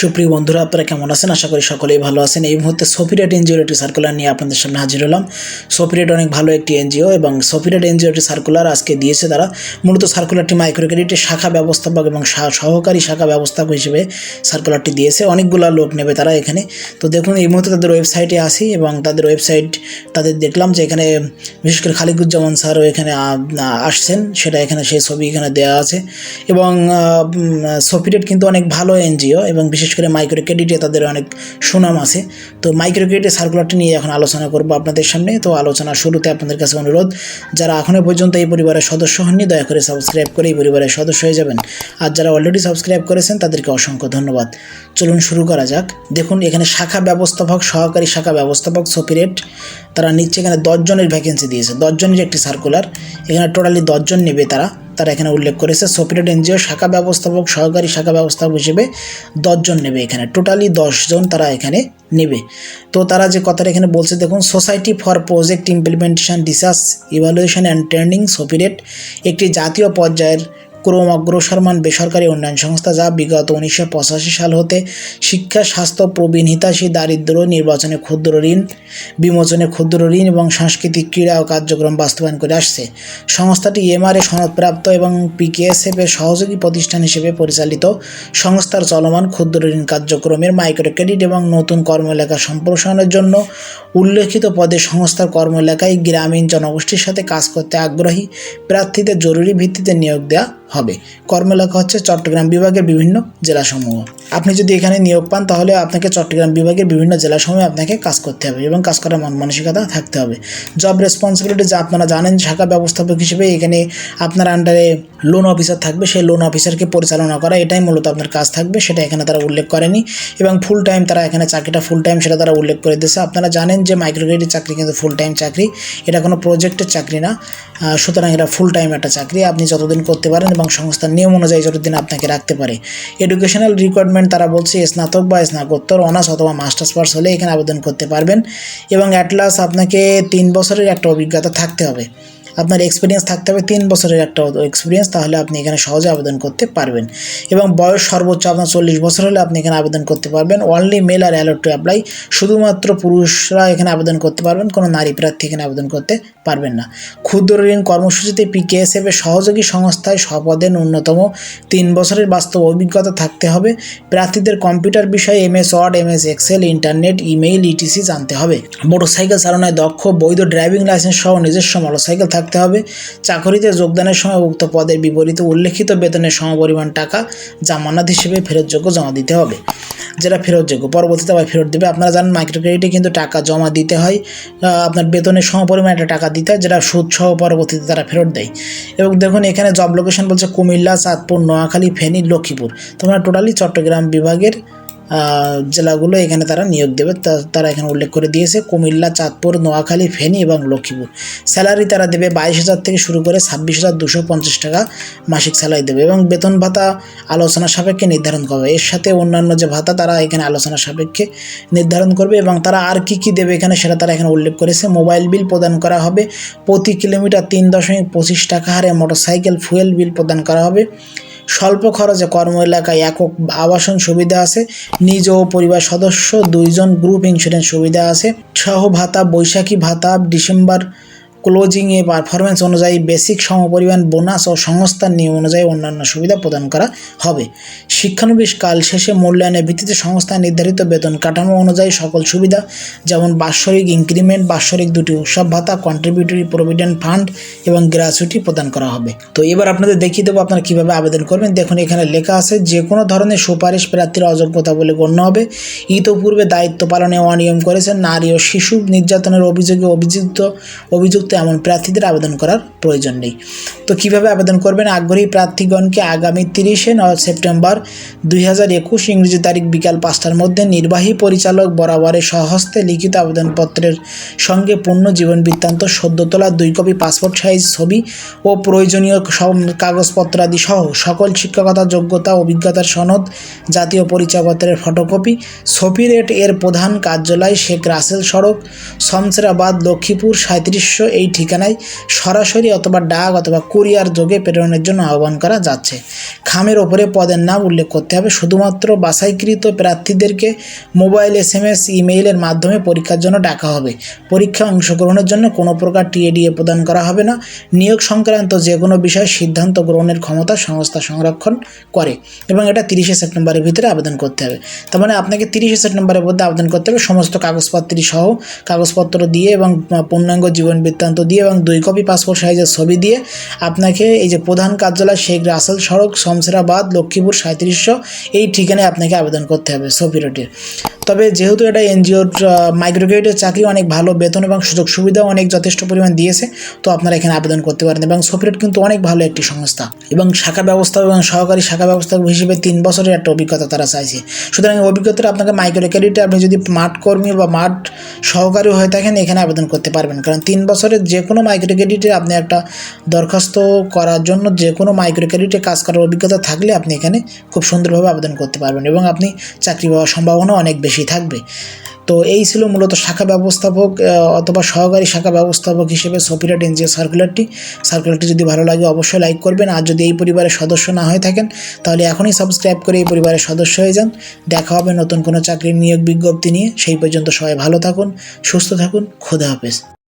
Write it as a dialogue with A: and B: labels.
A: সুপ্রিয় বন্ধুরা, আপনারা কেমন আছেন? আশা করি সকলেই ভালো আছেন। এই মুহূর্তে সফিরেট এনজিওর একটি সার্কুলার নিয়ে আপনাদের সামনে হাজির হলাম। সফিরেট অনেক ভালো একটি এনজিও এবং সফিরেট এনজিও একটি সার্কুলার আজকে দিয়েছে তারা, মূলত সার্কুলারটি মাইক্রো ক্রেডিটের শাখা ব্যবস্থাপক এবং সহকারী শাখা ব্যবস্থাপক হিসেবে সার্কুলারটি দিয়েছে। অনেকগুলো লোক নেবে তারা এখানে। তো দেখুন, এই মুহূর্তে তাদের ওয়েবসাইটে আসি এবং তাদের ওয়েবসাইট তাদের দেখলাম যে এখানে বিশেষ করে খালিকুজ্জামান স্যারও এখানে আসছেন। সেটা এখানে সেই ছবি এখানে দেওয়া আছে। এবং সফিরেট কিন্তু অনেক ভালো এনজিও এবং বিশেষ করে মাইক্রো ক্রেডিটে তাদের অনেক সুনাম আছে। তো মাইক্রো ক্রেডিটের সার্কুলারটি নিয়ে এখন আলোচনা করব আপনাদের সামনে। তো আলোচনা শুরুতে আপনাদের কাছে অনুরোধ, যারা এখনও পর্যন্ত এই পরিবারের সদস্য হননি, দয়া করে সাবস্ক্রাইব করে এই পরিবারের সদস্য হয়ে যাবেন। আর যারা অলরেডি সাবস্ক্রাইব করেছেন, তাদেরকে অসংখ্য ধন্যবাদ। চলুন শুরু করা যাক। দেখুন, এখানে শাখা ব্যবস্থাপক, সহকারী শাখা ব্যবস্থাপক সফিরেট, তারা নিচ্ছে এখানে দশজনের ভ্যাকেন্সি দিয়েছে। দশজনের একটি সার্কুলার এখানে টোটালি দশজন নেবে তারা। তারা এখানে উল্লেখ করেছে সোপিরেট এনজিও শাখা ব্যবস্থাপক, সহকারী শাখা ব্যবস্থাপক হিসেবে দশজন নেবে এখানে। টোটালি দশজন তারা এখানে নেবে। তো তারা যে কথাটা এখানে বলছে, দেখুন society for project implementation research evaluation and training সোপিরেট একটি জাতীয় পর্যায়ের ক্রম অগ্রসরমান বেসরকারি উন্নয়ন সংস্থা যা বিগত উনিশশো পঁচাশি সাল হতে শিক্ষা, স্বাস্থ্য প্রবীণ হিতাশী দারিদ্র নির্বাচনে ক্ষুদ্র ঋণ, বিমোচনে ক্ষুদ্র ঋণ এবং সাংস্কৃতিক ক্রীড়া ও কার্যক্রম বাস্তবায়ন করে আসছে। সংস্থাটি এমআরএ সনদপ্রাপ্ত এবং পিকেএসএফ এর সহযোগী প্রতিষ্ঠান হিসেবে পরিচালিত। সংস্থার চলমান ক্ষুদ্র ঋণ কার্যক্রমের মাইক্রো ক্রেডিট এবং নতুন কর্মএলাকা সম্প্রসারণের জন্য উল্লেখিত পদে সংস্থার কর্মএলাকায় গ্রামীণ জনগোষ্ঠীর সাথে কাজ করতে আগ্রহী প্রার্থীদের জরুরি ভিত্তিতে নিয়োগ দেওয়া হবে। কর্মএলাকা হচ্ছে চট্টগ্রাম বিভাগের বিভিন্ন জেলাসমূহ। আপনি যদি এখানে নিয়োগ পান, তাহলে আপনাকে চট্টগ্রাম বিভাগের বিভিন্ন জেলাসমূহে আপনাকে কাজ করতে হবে এবং কাজ করার মন মানসিকতা থাকতে হবে। জব রেসপন্সিবিলিটি যা আপনারা জানেন, শাখা ব্যবস্থাপক হিসেবে এখানে আপনার আন্ডারে লোন অফিসার থাকবে। সেই লোন অফিসারকে পরিচালনা করা, এটাই মূলত আপনার কাজ থাকবে। সেটা এখানে তারা উল্লেখ করেনি এবং ফুল টাইম তারা এখানে চাকরিটা ফুল টাইম সেটা তারা উল্লেখ করে দিয়েছে। আপনারা জানেন যে মাইক্রো ক্রেডিট চাকরি কিন্তু ফুল টাইম চাকরি। এটা কোনো প্রজেক্টের চাকরি না। সুতরাং এটা ফুল টাইম একটা চাকরি। আপনি যতদিন করতে পারেন এবং সংস্থার নিয়ম অনুযায়ী যতদিন আপনাকে রাখতে পারে। এডুকেশনাল রিকোয়ারমেন্ট তারা বলছে স্নাতক বা স্নাতকোত্তর অনার্স অথবা মাস্টার্স পাস হলে এখানে আবেদন করতে পারবেন এবং অ্যাটলাস আপনাকে তিন বছরের একটা অভিজ্ঞতা থাকতে হবে। আপনার এক্সপিরিয়েন্স থাকতে হবে তিন বছরের একটা এক্সপিরিয়েন্স তাহলে আপনি এখানে সহজে আবেদন করতে পারবেন। এবং বয়স সর্বোচ্চ আপনার চল্লিশ বছর হলে আপনি এখানে আবেদন করতে পারবেন। Only male are allowed to apply শুধুমাত্র পুরুষরা এখানে আবেদন করতে পারবেন, কোনো নারী প্রার্থী এখানে আবেদন করতে পারবেন না। ক্ষুদ্র ঋণ কর্মসূচিতে পিকেএসএফ এর সহযোগী সংস্থায় স্বপদে ন্যূনতম তিন বছরের বাস্তব অভিজ্ঞতা থাকতে হবে। প্রার্থীদের কম্পিউটার বিষয়ে M S word M S excel internet email ETC জানতে হবে। মোটরসাইকেল চালনায় দক্ষ, বৈধ ড্রাইভিং লাইসেন্স সহ নিজস্ব মোটরসাইকেল থাকতে হবে। চাকরিতে যোগদানের সময় উক্ত পদের বিপরীতে উল্লেখিত বেতনের সমপরিমাণ টাকা জামানত হিসেবে ফেরতযোগ্য জমা দিতে হবে। যেটা ফেরতযোগ্য, পরবর্তীতে আবার ফেরত দেবে। আপনারা জানেন মাইক্রো ক্রেডিটে কিন্তু টাকা জমা দিতে হয়। আপনার বেতনের সমপরিমাণ একটা টাকা দিতে হয়, যেটা সুদ সহ পরবর্তীতে তারা ফেরত দেয়। এবং দেখুন, এখানে জব লোকেশন বলছে কুমিল্লা, চাঁদপুর, নোয়াখালী, ফেনী, লক্ষ্মীপুর। তোমরা টোটালি চট্টগ্রাম বিভাগের জেলাগুলো এখানে তারা নিয়োগ দেবে। তারা এখানে উল্লেখ করে দিয়েছে, কুমিল্লা, চাঁদপুর, নোয়াখালী, ফেনী এবং লক্ষ্মীপুর। স্যালারি তারা দেবে বাইশ হাজার থেকে শুরু করে ছাব্বিশ হাজার দুশো পঞ্চাশ টাকা মাসিক স্যালারি দেবে এবং বেতন ভাতা আলোচনা সাপেক্ষে নির্ধারণ করবে। এর সাথে অন্যান্য যে ভাতা, তারা এখানে আলোচনা সাপেক্ষে নির্ধারণ করবে এবং তারা আর কি কি দেবে এখানে সেটা তারা এখানে উল্লেখ করেছে। মোবাইল বিল প্রদান করা হবে, প্রতি কিলোমিটার তিন দশমিক পঁচিশ টাকা হারে মোটরসাইকেল, ফুয়েল বিল প্রদান করা হবে। স্বল্প খরচে কর্ম এলাকায় একক আবাসন সুবিধা আছে। নিজ ও পরিবার সদস্য দুইজন গ্রুপ ইন্স্যুরেন্স সুবিধা আছে। সহ ভাতা, বৈশাখী ভাতা, ডিসেম্বর ক্লোজিংয়ে পারফরমেন্স অনুযায়ী বেসিক সমপরিমাণ বোনাস ও সংস্থার নিয়ম অনুযায়ী অন্যান্য সুবিধা প্রদান করা হবে। শিক্ষানবিশ কাল শেষে মূল্যায়নের ভিত্তিতে সংস্থা নির্ধারিত বেতন কাঠামো অনুযায়ী সকল সুবিধা, যেমন বাৎসরিক ইনক্রিমেন্ট বাৎসরিক দুটি উৎসব ভাতা কন্ট্রিবিউটরি প্রভিডেন্ট ফান্ড এবং গ্র্যাচুইটি প্রদান করা হবে। তো এবার আপনাদের দেখিয়ে দেবো আপনারা কীভাবে আবেদন করবেন। দেখুন, এখানে লেখা আছে যে কোনো ধরনের সুপারিশ প্রার্থীর অযোগ্যতা বলে গণ্য হবে। ইতোপূর্বে দায়িত্ব পালনে অনিয়ম করেছেন নারী ও শিশু নির্যাতনের অভিযোগে অভিযুক্ত অভিযুক্ত এমন প্রার্থীদের আবেদন করার প্রয়োজন নেই। তো কীভাবে আবেদন করবেন? আগ্রহী প্রার্থীগণকে আগামী তিরিশে সেপ্টেম্বর দুই হাজার একুশ ইংরেজি তারিখ বিকাল পাঁচটার মধ্যে নির্বাহী পরিচালক বরাবরে সহস্তে লিখিত আবেদনপত্রের সঙ্গে পূর্ণ জীবন বৃত্তান্ত সদ্য তোলা দুই কপি, পাসপোর্ট সাইজ, ছবি ও প্রয়োজনীয় কাগজপত্রাদি সহ সকল শিক্ষকতা, যোগ্যতা, অভিজ্ঞতার সনদ, জাতীয় পরিচয়পত্রের ফটোকপি সফিরেট এর প্রধান কার্যালয় শেখ রাসেল সড়ক, শমসেরাবাদ, লক্ষ্মীপুর সাঁত্রিশশো এই ঠিকানায় সরাসরি অথবা ডাক অথবা কুরিয়ার যোগে প্রেরণের জন্য আহ্বান করা যাচ্ছে। খামের ওপরে পদের নাম উল্লেখ করতে হবে। শুধুমাত্র বাছাইকৃত প্রার্থীদেরকে মোবাইল এস এম এস ইমেইলের মাধ্যমে পরীক্ষার জন্য ডাকা হবে। পরীক্ষায় অংশগ্রহণের জন্য কোনো প্রকার টিএডিএ প্রদান করা হবে না। নিয়োগ সংক্রান্ত যে কোনো বিষয়ে সিদ্ধান্ত গ্রহণের ক্ষমতা সংস্থা সংরক্ষণ করে এবং এটা তিরিশে সেপ্টেম্বরের ভিতরে আবেদন করতে হবে। তার মানে আপনাকে তিরিশে সেপ্টেম্বরের মধ্যে আবেদন করতে হবে। সমস্ত কাগজপত্র সহ কাগজপত্র দিয়ে এবং পূর্ণাঙ্গ জীবন বৃত্তান্ত দিয়ে এবং দুই কপি পাসপোর্ট সাইজের ছবি দিয়ে আপনাকে এই যে প্রধান কার্যালয় শেখ রাসেল সড়ক শমশেরাবাদ লক্ষ্মীপুর সাঁত্রিশশো, এই ঠিকানায় আপনাকে আবেদন করতে হবে সোপিরটির তবে যেহেতু এটা এনজিওর মাইক্রোক্রেডিটের চাকরি, অনেক ভালো বেতন এবং সুযোগ সুবিধাও অনেক যথেষ্ট পরিমাণ দিয়েছে, তো আপনারা এখানে আবেদন করতে পারেন এবং সোপিরেট কিন্তু অনেক ভালো একটি সংস্থা এবং শাখা ব্যবস্থা এবং সহকারী শাখা ব্যবস্থা হিসেবে তিন বছরের একটা অভিজ্ঞতা তারা চাইছে। সুতরাং অভিজ্ঞতাটা আপনাকে মাইক্রো ক্রেডিটে আপনি যদি মাঠ কর্মী বা মাঠ সহকারী হয়ে থাকেন, এখানে আবেদন করতে পারবেন। কারণ তিন বছরের যে কোনো মাইক্রো ক্রেডিটে আপনি একটা দরখাস্ত করার জন্য যে কোনো মাইক্রো ক্রেডিটে কাজ করার অভিজ্ঞতা থাকলে আপনি এখানে খুব সুন্দরভাবে আবেদন করতে পারবেন এবং আপনি চাকরি পাওয়ার সম্ভাবনা অনেক বেশি থাকবে। তো এই ছিল মূলত শাখা ব্যবস্থাপক অথবা সহকারী শাখা ব্যবস্থাপক হিসেবে সফিরাট এনজিও সার্কুলারটি। সার্কুলারটি যদি ভালো লাগে অবশ্যই লাইক করবেন। আর যদি এই পরিবারের সদস্য না হয়ে থাকেন, তাহলে এখনই সাবস্ক্রাইব করে এই পরিবারের সদস্য হয়ে যান। দেখা হবে নতুন কোনো চাকরির নিয়োগ বিজ্ঞপ্তি নিয়ে। সেই পর্যন্ত সবাই ভালো থাকুন, সুস্থ থাকুন। খোদা হাফেজ।